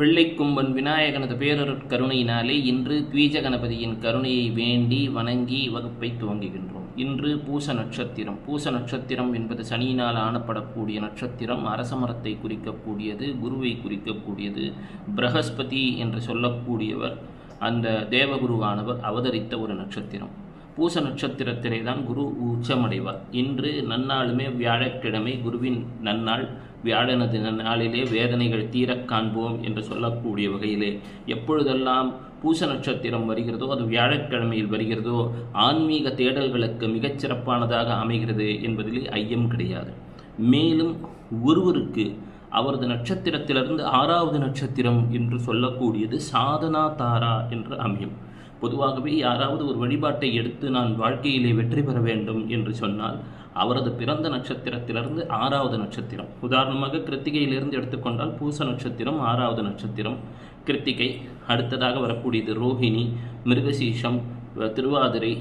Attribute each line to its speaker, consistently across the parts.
Speaker 1: வெள்ளைக்கும்பன் விநாயகனது பேரருட் கருணையினாலே இன்று துவீஜ கணபதியின் கருணையை வேண்டி வணங்கி வகுப்பை துவங்குகின்றோம். இன்று பூச நட்சத்திரம். பூச நட்சத்திரம் என்பது சனியினால் ஆணப்படக்கூடிய நட்சத்திரம். அரசமரத்தை குறிக்கக்கூடியது குருவை குறிக்கக்கூடியது பிரகஸ்பதி என்று சொல்லக்கூடியவர் அந்த தேவகுருவானவர் அவதரித்த ஒரு நட்சத்திரம். பூச நட்சத்திரத்திலே தான் குரு உச்சமடைவார். இன்று நன்னாளுமே வியாழக்கிழமை குருவின் நன்னாள் வியாழனது நன்னாளிலே வேதனைகள் தீரக் காண்போம் என்று சொல்லக்கூடிய வகையிலே எப்பொழுதெல்லாம் பூச நட்சத்திரம் வருகிறதோ அது வியாழக்கிழமையில் வருகிறதோ ஆன்மீக தேடல்களுக்கு மிகச்சிறப்பானதாக அமைகிறது என்பதிலே ஐயம் கிடையாது. மேலும் ஒருவருக்கு அவரது நட்சத்திரத்திலிருந்து ஆறாவது நட்சத்திரம் என்று சொல்லக்கூடியது சாதனா தாரா என்று அமையும். பொதுவாகவே யாராவது ஒரு வழிபாட்டை எடுத்து நான் வாழ்க்கையிலே வெற்றி பெற வேண்டும் என்று சொன்னால் அவரது பிறந்த நட்சத்திரத்திலிருந்து ஆறாவது நட்சத்திரம். உதாரணமாக கிருத்திகையிலிருந்து எடுத்துக்கொண்டால் பூச நட்சத்திரம் ஆறாவது நட்சத்திரம். கிருத்திகை அடுத்ததாக வரக்கூடியது ரோஹிணி மிருகசீஷம் திருவாதிரை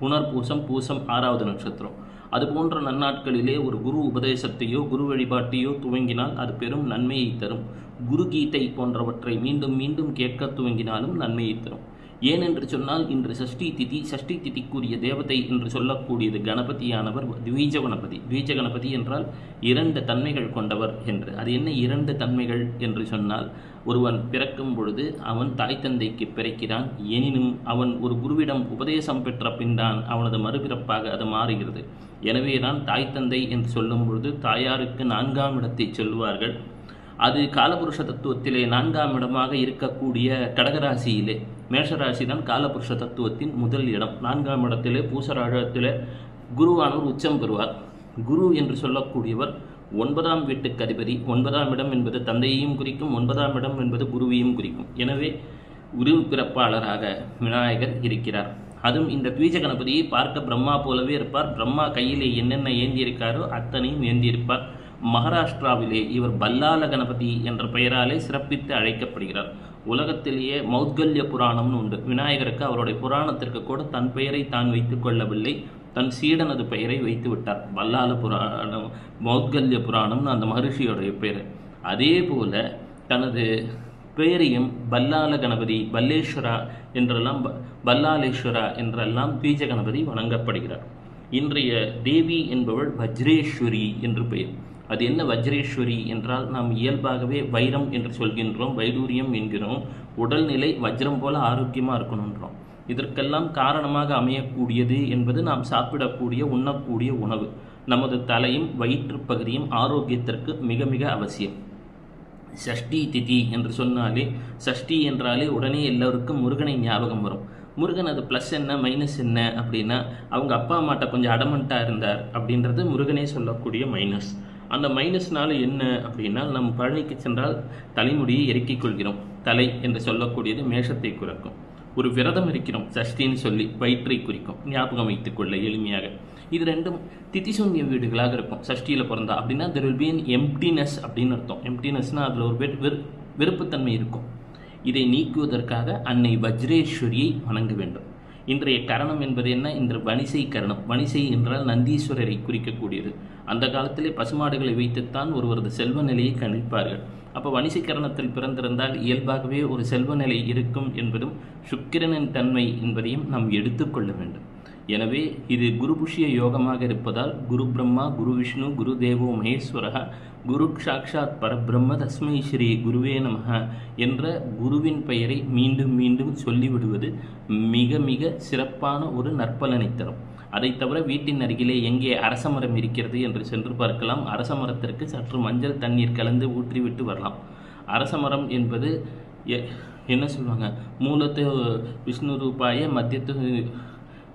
Speaker 1: புனர்பூசம் பூசம் ஆறாவது நட்சத்திரம். அது போன்ற நன்னாட்களிலே ஒரு குரு உபதேசத்தையோ குரு வழிபாட்டையோ துவங்கினால் அது பெரும் நன்மையை தரும். குரு கீதை போன்றவற்றை மீண்டும் மீண்டும் கேட்க துவங்கினாலும் நன்மையை தரும். ஏனென்று சொன்னால் இன்று சஷ்டி திதி சஷ்டி திதிக்குரிய தேவதை என்று சொல்லக்கூடியது கணபதியானவர் துவீஜ கணபதி. துவீஜ கணபதி என்றால் இரண்டு தன்மைகள் கொண்டவர் என்று. அது என்ன இரண்டு தன்மைகள் என்று சொன்னால் ஒருவன் பிறக்கும் பொழுது அவன் தாய் தந்தைக்கு பிறக்கிறான் எனினும் அவன் ஒரு குருவிடம் உபதேசம் பெற்ற பின்தான் அவனது மறுபிறப்பாக அது மாறுகிறது. எனவே தான் தாய் தந்தை என்று சொல்லும் பொழுது தாயாருக்கு நான்காம் இடத்தை சொல்லுவார்கள் அது காலபுருஷ தத்துவத்திலே நான்காம் இடமாக இருக்கக்கூடிய கடகராசியிலே. மேஷராசி தான் காலபுருஷ தத்துவத்தின் முதல் இடம். நான்காம் இடத்திலே பூசராழத்திலே குருவானவர் உச்சம் பெறுவார். குரு என்று சொல்லக்கூடியவர் ஒன்பதாம் வீட்டுக்கு அதிபதி. ஒன்பதாம் இடம் என்பது தந்தையையும் குறிக்கும் ஒன்பதாம் இடம் என்பது குருவையும் குறிக்கும். எனவே குரு பிறப்பாளராக விநாயகர் இருக்கிறார். அதுவும் இந்த துவீஜ கணபதியை பார்க்க பிரம்மா போலவே இருப்பார். பிரம்மா கையிலே என்னென்ன ஏந்தியிருக்காரோ அத்தனையும் ஏந்தியிருப்பார். மகாராஷ்டிராவிலே இவர் பல்லால கணபதி என்ற பெயராலே சிறப்பித்து அழைக்கப்படுகிறார். உலகத்திலேயே மௌத்கல்ய புராணம்னு உண்டு. விநாயகருக்கு அவருடைய புராணத்திற்கு கூட தன் பெயரை தான் வைத்து கொள்ளவில்லை. தன் சீடனது பெயரை வைத்து விட்டார். பல்லால புராணம் மௌத்கல்ய புராணம்னு அந்த மகரிஷியோடைய பெயர். அதே போல தனது பெயரையும் பல்லால கணபதி பல்லேஸ்வரா என்றெல்லாம் பல்லாலேஸ்வரா என்றெல்லாம் பீஜ கணபதி வணங்கப்படுகிறார். இன்றைய தேவி என்பவள் வஜ்ரேஸ்வரி என்று பெயர். அது என்ன வஜ்ரேஸ்வரி என்றால் நாம் இயல்பாகவே வைரம் என்று சொல்கின்றோம் வைடூரியம் என்கிறோம். உடல்நிலை வஜ்ரம் போல ஆரோக்கியமாக இருக்கணுன்றோம் இதற்கெல்லாம் காரணமாக அமையக்கூடியது என்பது நாம் சாப்பிடக்கூடிய உண்ணக்கூடிய உணவு. நமது தலையும் வயிற்று பகுதியும் ஆரோக்கியத்திற்கு மிக மிக அவசியம். சஷ்டி திதி என்று சொன்னாலே சஷ்டி என்றாலே உடனே எல்லோருக்கும் முருகனை ஞாபகம் வரும். முருகன் அது ப்ளஸ் என்ன மைனஸ் என்ன அப்படின்னா அவங்க அப்பா அம்மாட்ட கொஞ்சம் அடமண்ட்டாக இருந்தார் அப்படின்றது முருகனே சொல்லக்கூடிய மைனஸ் அந்த மைனஸ்னால என்ன அப்படின்னா நம் பழனிக்கு சென்றால் தலைமுடியை இறக்கிக் கொள்கிறோம். தலை என்று சொல்லக்கூடியது மேஷத்தை குறைக்கும். ஒரு விரதம் இருக்கிறோம் சஷ்டின்னு சொல்லி வயிற்றை குறிக்கும். ஞாபகம் வைத்துக்கொள்ள எளிமையாக. இது ரெண்டும் திதிசூன்ய வீடுகளாக இருக்கும். சஷ்டியில் பிறந்தா அப்படின்னா there will be an emptiness அப்படின்னு அர்த்தம். எம்டினஸ்னால் அதில் ஒரு வெறு வெறு வெறுப்புத்தன்மை இருக்கும். இதை நீக்குவதற்காக அன்னை வஜ்ரேஸ்வரியை வணங்க வேண்டும். இன்றைய கரணம் என்பது என்ன? இன்று வணிசை கரணம். வணிசை என்றால் நந்தீஸ்வரரை குறிக்கக்கூடியது. அந்த காலத்திலே பசுமாடுகளை வைத்துத்தான் ஒருவரது செல்வ நிலையை கணிப்பார்கள். அப்போ வணிசை கரணத்தில் பிறந்திருந்தால் இயல்பாகவே ஒரு செல்வ நிலை இருக்கும் என்பதும் சுக்கிரனின் தன்மை என்பதையும் நாம் எடுத்துக்கொள்ள வேண்டும். எனவே இது குருபுஷிய யோகமாக இருப்பதால் குரு பிரம்மா குரு விஷ்ணு குரு தேவோ மகேஸ்வரக குரு சாக்ஷாத் பரபிரம்ம தஸ்மை ஸ்ரீ குருவே நமக என்ற குருவின் பெயரை மீண்டும் மீண்டும் சொல்லிவிடுவது மிக மிக சிறப்பான ஒரு நற்பலனை தரும். அதை தவிர வீட்டின் அருகிலே எங்கே அரசமரம் இருக்கிறது என்று சென்று பார்க்கலாம். அரசமரத்திற்கு சற்று மஞ்சள் தண்ணீர் கலந்து ஊற்றிவிட்டு வரலாம். அரசமரம் என்பது என்ன சொல்லுவாங்க மூலத்து விஷ்ணு ரூபாய மத்தியத்து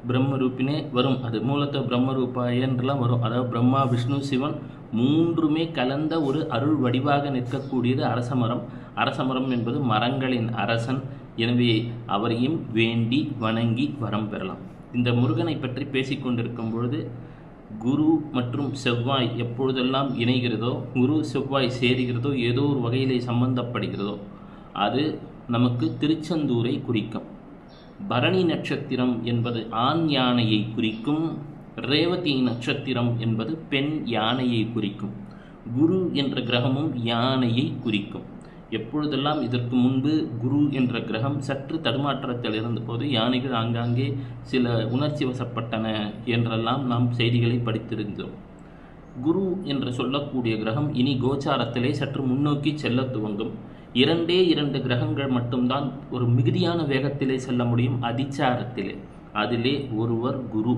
Speaker 1: பிரம்மரூப்பினே வரும். அது மூலத்தை பிரம்மரூபாயன்றெல்லாம் வரும். அதாவது பிரம்மா விஷ்ணு சிவன் மூன்றுமே கலந்த ஒரு அருள் வடிவாக நிற்கக்கூடியது அரசமரம் அரசமரம் என்பது மரங்களின் அரசன். எனவே அவரையும் வேண்டி வணங்கி வரம் பெறலாம். இந்த முருகனை பற்றி பேசிக்கொண்டிருக்கும் பொழுது குரு மற்றும் செவ்வாய் எப்பொழுதெல்லாம் இணைகிறதோ குரு செவ்வாய் சேருகிறதோ ஏதோ ஒரு வகையிலே சம்பந்தப்படுகிறதோ அது நமக்கு திருச்செந்தூரை குறிக்கும். பரணி நட்சத்திரம் என்பது ஆண் யானையை குறிக்கும் ரேவதி நட்சத்திரம் என்பது பெண் யானையை குறிக்கும். குரு என்ற கிரகமும் யானையை குறிக்கும். எப்பொழுதெல்லாம் இதற்கு முன்பு குரு என்ற கிரகம் சற்று தடுமாற்றத்தில் இருந்தபோது யானைகள் ஆங்காங்கே சில உணர்ச்சி வசப்பட்டன என்றெல்லாம் நாம் செய்திகளை படித்திருந்தோம். குரு என்று சொல்லக்கூடிய கிரகம் இனி கோச்சாரத்திலே சற்று முன்னோக்கி செல்ல துவங்கும். இரண்டே இரண்டு கிரகங்கள் மட்டும்தான் ஒரு மிகுதியான வேகத்திலே செல்ல முடியும் அதிச்சாரத்திலே. அதிலே ஒருவர் குரு.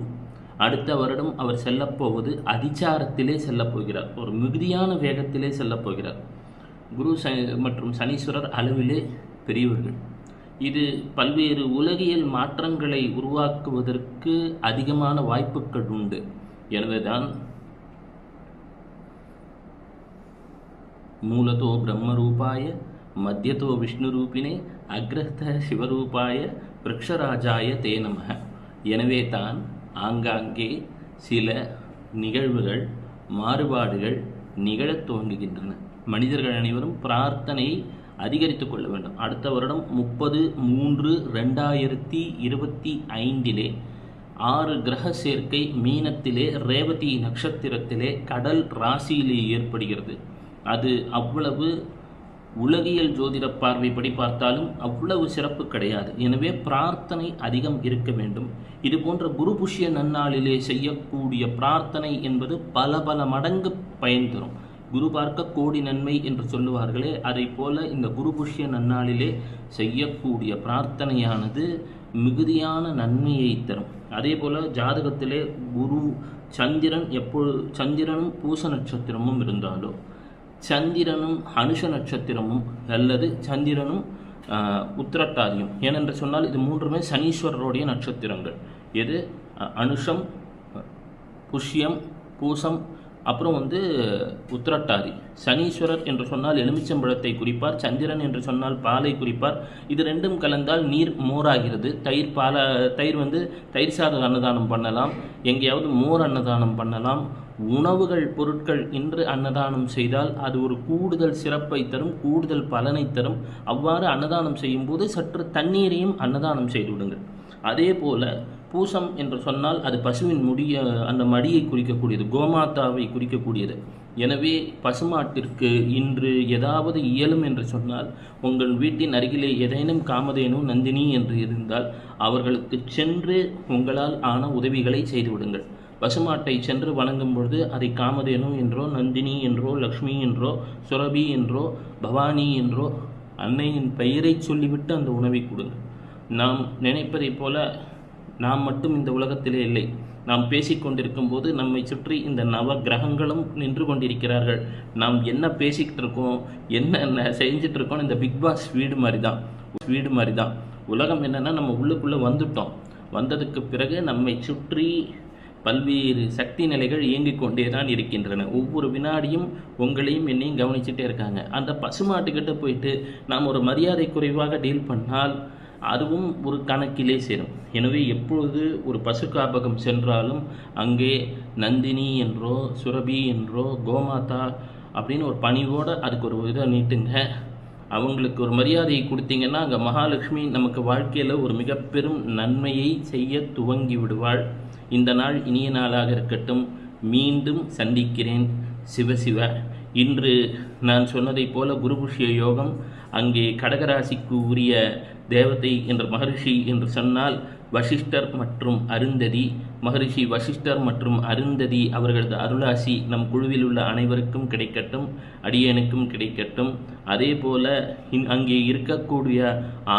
Speaker 1: அடுத்த வருடம் அவர் செல்லப்போவது அதிச்சாரத்திலே செல்லப் போகிறார். ஒரு மிகுதியான வேகத்திலே செல்லப் போகிறார். குரு ச மற்றும் சனீஸ்வரர் அளவிலே பெரியவர்கள். இது பல்வேறு உலகியல் மாற்றங்களை உருவாக்குவதற்கு அதிகமான வாய்ப்புகள் உண்டு. எனவேதான் மூலதோ பிரம்மரூபாய மத்தியதோ விஷ்ணுரூபினே அக்ரஸ்த சிவரூபாய விரக்ஷராஜாய தே நமக எனவே தான் ஆங்காங்கே சில நிகழ்வுகள் மாறுபாடுகள் நிகழத் துவங்குகின்றன. மனிதர்கள் அனைவரும் பிரார்த்தனையை அதிகரித்துக் கொள்ள வேண்டும். அடுத்த வருடம் முப்பது மூன்று ரெண்டாயிரத்தி இருபத்தி ஐந்திலே ஆறு கிரக சேர்க்கை மீனத்திலே ரேவதி நட்சத்திரத்திலே கடல் ராசியிலே ஏற்படுகிறது. அது அவ்வளவு உலகியல் ஜோதிட பார்வைப்படி பார்த்தாலும் அவ்வளவு சிறப்பு கிடையாது. எனவே பிரார்த்தனை அதிகம் இருக்க வேண்டும். இது போன்ற குரு புஷ்ய நன்னாளிலே செய்யக்கூடிய பிரார்த்தனை என்பது பல பல மடங்கு பயன் தரும். குரு பார்க்க கோடி நன்மை என்று சொல்லுவார்களே அதை போல இந்த குரு புஷ்ய நன்னாளிலே செய்யக்கூடிய பிரார்த்தனையானது மிகுதியான நன்மையை தரும். அதே போல ஜாதகத்திலே குரு சந்திரன் எப்பொழு சந்திரனும் பூச நட்சத்திரமும் இருந்தாலோ சந்திரனும் அனுஷ நட்சத்திரமும் அல்லது சந்திரனும் உத்திரட்டாதியும். ஏனென்று சொன்னால் இது மூன்றுமே சனீஸ்வரருடைய நட்சத்திரங்கள். எது? அ- அனுஷம் புஷ்யம் பூசம் அப்புறம் வந்து உத்திரட்டாதி. சனீஸ்வரர் என்று சொன்னால் எலுமிச்சம்பழத்தை குறிப்பார் சந்திரன் என்று சொன்னால் பாலை குறிப்பார். இது ரெண்டும் கலந்தால் நீர் மோராகிறது. தயிர் பால தயிர் வந்து தயிர் சாத அன்னதானம் பண்ணலாம். எங்கேயாவது மோர் அன்னதானம் பண்ணலாம். உணவுகள் பொருட்கள் இன்று அன்னதானம் செய்தால் அது ஒரு கூடுதல் சிறப்பை தரும் கூடுதல் பலனை தரும். அவ்வாறு அன்னதானம் செய்யும்போது சற்று தண்ணீரையும் அன்னதானம் செய்து விடுங்கள். அதே போல பூசம் என்று சொன்னால் அது பசுவின் முடிய அந்த மடியை குறிக்கக்கூடியது கோமாதாவை குறிக்கக்கூடியது. எனவே பசுமாட்டிற்கு இன்று ஏதாவது இயலும் என்று சொன்னால் உங்கள் வீட்டின் அருகிலே ஏதேனும் காமதேனு நந்தினி என்று இருந்தால் அவர்களுக்கு சென்று உங்களால் ஆன உதவிகளை செய்துவிடுங்கள் பசுமாட்டை சென்று வணங்கும் பொழுது அதை காமதேனு என்றோ நந்தினி என்றோ லக்ஷ்மி என்றோ சுரபி என்றோ பவானி என்றோ அன்னையின் பெயரை சொல்லிவிட்டு அந்த உணவை கொடுங்க. நாம் நினைப்பதைப் போல நாம் மட்டும் இந்த உலகத்திலே இல்லை. நாம் பேசிக்கொண்டிருக்கும் போது நம்மை சுற்றி இந்த நவ கிரகங்களும் நின்று கொண்டிருக்கிறார்கள். நாம் என்ன பேசிக்கிட்டு இருக்கோம் என்ன செஞ்சுட்டு இருக்கோம் இந்த பிக் பாஸ் வீடு மாதிரி தான் வீடு மாதிரி தான் உலகம் என்னன்னா நம்ம உள்ளுக்குள்ளே வந்துட்டோம். வந்ததுக்கு பிறகு நம்மை சுற்றி பல்வேறு சக்தி நிலைகள் இயங்கிக் கொண்டே தான் இருக்கின்றன. ஒவ்வொரு வினாடியும் உங்களையும் என்னையும் கவனிச்சுட்டே இருக்காங்க. அந்த பசுமாட்டுக்கிட்ட போயிட்டு நாம் ஒரு மரியாதை குறைவாக டீல் பண்ணால் அதுவும் ஒரு கணக்கிலே சேரும். எனவே எப்பொழுது ஒரு பசு காப்பகம் சென்றாலும் அங்கே நந்தினி என்றோ சுரபி என்றோ கோமாதா அப்படின்னு ஒரு பணிவோடு அதுக்கு ஒரு இதை நீட்டுங்க. அவங்களுக்கு ஒரு மரியாதையை கொடுத்தீங்கன்னா அங்கே மகாலட்சுமி நமக்கு வாழ்க்கையில் ஒரு மிக பெரும் நன்மையை செய்ய துவங்கி விடுவாள். இந்த நாள் இனிய நாளாக இருக்கட்டும். மீண்டும் சந்திக்கிறேன். சிவசிவ இன்று நான் சொன்னதைப் போல குருபுஷ்ய யோகம் அங்கே கடகராசிக்கு உரிய தேவதை என்ற மகரிஷி என்று சொன்னால் வசிஷ்டர் மற்றும் அருந்ததி. மகரிஷி வசிஷ்டர் மற்றும் அருந்ததி அவர்களது அருளாசி நம் குழுவில் உள்ள அனைவருக்கும் கிடைக்கட்டும் அடியனுக்கும் கிடைக்கட்டும். அதே போல இன் அங்கே இருக்கக்கூடிய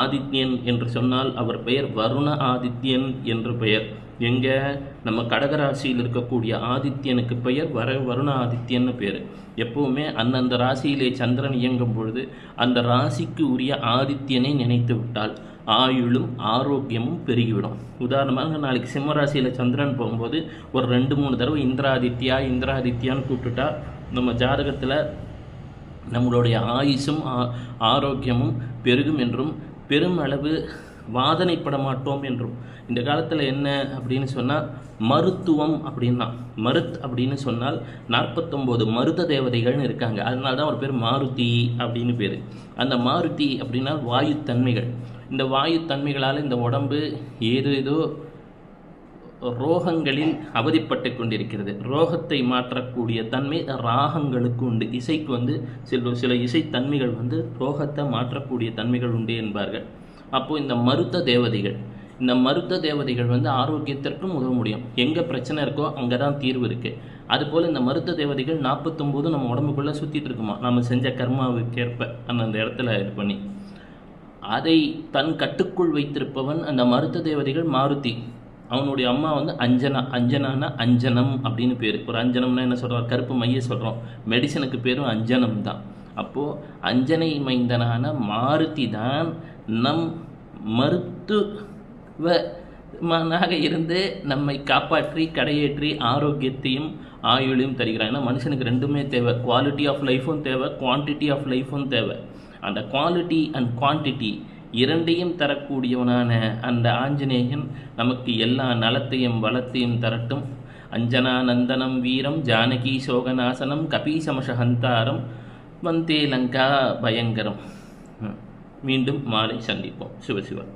Speaker 1: ஆதித்யன் என்று சொன்னால் அவர் பெயர் வருண ஆதித்யன் என்று பெயர். எங்க? நம்ம கடகராசியில் இருக்கக்கூடிய ஆதித்யனுக்கு பெயர் வர வருண ஆதித்யன்னு பேர். எப்போவுமே அந்தந்த ராசியிலே சந்திரன் இயங்கும் பொழுது அந்த ராசிக்கு உரிய ஆதித்யனை நினைத்து விட்டால் ஆயுளும் ஆரோக்கியமும் பெருகிவிடும். உதாரணமாக நாளைக்கு சிம்ம ராசியில் சந்திரன் போகும்போது ஒரு ரெண்டு மூணு தடவை இந்திராதித்யா இந்திராதித்யான்னு கூப்பிட்டுட்டா நம்ம ஜாதகத்தில் நம்மளுடைய ஆயுசும் ஆ- ஆரோக்கியமும் பெருகும் என்றும் பெருமளவு வாதனைப்பட மாட்டோம் என்றும். இந்த காலத்தில் என்ன அப்படின்னு சொன்னால் மருத்துவம் அப்படின்னா மருத் அப்படின்னு சொன்னால் நாற்பத்தொம்போது மருத தேவதைகள்னு இருக்காங்க. அதனால தான் ஒரு பேர் மாருதி அப்படின்னு பேர். அந்த மாருதி அப்படின்னா வாயுத்தன்மைகள் இந்த வாயுத்தன்மைகளால் இந்த உடம்பு ஏதோ ஏதோ ரோகங்களில் அவதிப்பட்டு கொண்டிருக்கிறது. ரோகத்தை மாற்றக்கூடிய தன்மை ராகங்களுக்கு உண்டு. இசைக்கு வந்து சில சில இசைத்தன்மைகள் வந்து ரோகத்தை மாற்றக்கூடிய தன்மைகள் உண்டு என்பார்கள். அப்போது இந்த மருத்த தேவதைகள் இந்த மருத்த தேவதைகள் வந்து ஆரோக்கியத்திற்கும் உதவ முடியும். எங்கே பிரச்சனை இருக்கோ அங்கே தான் தீர்வு இருக்குது அதுபோல் இந்த மருத்த தேவதைகள் நாற்பத்தொம்போது நம்ம உடம்புக்குள்ளே சுற்றிட்டு இருக்குமா? நம்ம செஞ்ச கர்மாவுக்கேற்ப அந்தந்த இடத்துல இது பண்ணி. அதை தன் கட்டுக்குள் வைத்திருப்பவன் அந்த மருத்த தேவதைகள் மாருதி. அவனுடைய அம்மா வந்து அஞ்சனா அஞ்சனானா அஞ்சனம் அப்படின்னு பேர். ஒரு அஞ்சனம்னா என்ன சொல்கிறோம் கருப்பு மைய சொல்கிறோம் மெடிசனுக்கு பேரும் அஞ்சனம் தான் அப்போது அஞ்சனை மைந்தனான மாருதி தான் நம் மருத்துவ மனாக இருந்து நம்மை காப்பாற்றி கடையேற்றி ஆரோக்கியத்தையும் ஆயுளையும் தருகிறான் ஏன்னா மனுஷனுக்கு ரெண்டுமே தேவை. குவாலிட்டி ஆஃப் லைஃப்பும் தேவை குவான்டிட்டி ஆஃப் லைஃப்பும் தேவை. அந்த குவாலிட்டி அண்ட் குவான்டிட்டி இரண்டையும் தரக்கூடியவனான அந்த ஆஞ்சநேயன் நமக்கு எல்லா நலத்தையும் வளத்தையும் தரட்டும். அஞ்சனா நந்தனம் வீரம் ஜானகி சோகநாசனம் கபீசமஷஹந்தாரம் வந்தே லங்கா பயங்கரம். மீண்டும் மாலை சந்திப்போம். சிவசிவன்